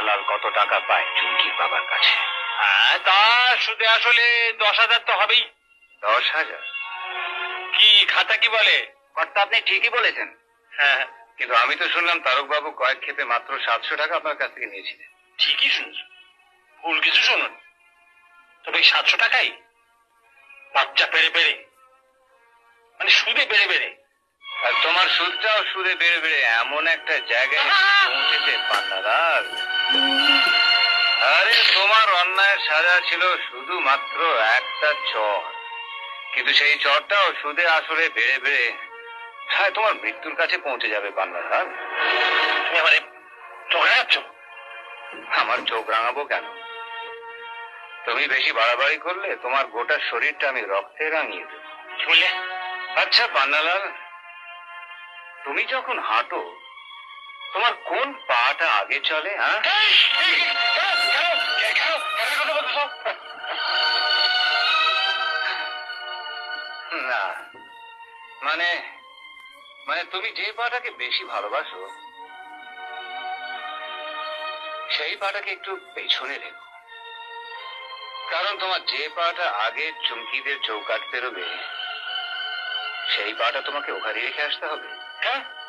লাল কত টাকা পায় চুমকির বাবার কাছে? হ্যাঁ তা সুদে আসলে দশ হাজার তো হবেই। দশ হাজার? কি খাতা কি বলে? কর্তা আপনি ঠিকই বলেছেন। হ্যাঁ কিন্তু আমি তো শুনলাম তারক বাবু কয়েক ক্ষেপে মাত্র সাতশো টাকা আপনার কাছ থেকে নিয়েছিলেন। ঠিকই শুনছো ভুল কিছু শুনুন। তবে এই সাতশো টাকাই বাচ্চা পেরে পেরে। মানে সুদে বেড়ে বেড়ে আর তোমার সুদটাও সুদে বেড়ে বেড়ে এমন একটা জায়গায় পৌঁছেছে পান্নালাল আরে তোমার সাজা ছিল শুধুমাত্র একটা চর কিন্তু সেই চরটাও সুদে আসলে বেড়ে বেড়ে হ্যাঁ তোমার মৃত্যুর কাছে পৌঁছে যাবে পান্নালাল তুমি আমারে চোখে যাচ্ছ আমার চোখ রাঙাবো কেন? তুমি বেশি বাড়াবাড়ি করলে তোমার গোটা শরীরটা আমি রক্তে রাঙিয়ে দেবো। কি বললে আচ্ছা পান্নালাল তুমি যখন হাঁটো তোমার কোন পাটা আগে চলে হ্যাঁ? না। মানে মানে তুমি যে পাটাকে বেশি ভালোবাসো, সেই পাটাকে একটু পেছনে রেখো। কারণ তোমার যে পাটা আগে চুমকিদের চৌকাট পেরোবে, সেই পাটা তোমাকে ওখানে রেখে আসতে হবে। হ্যাঁ?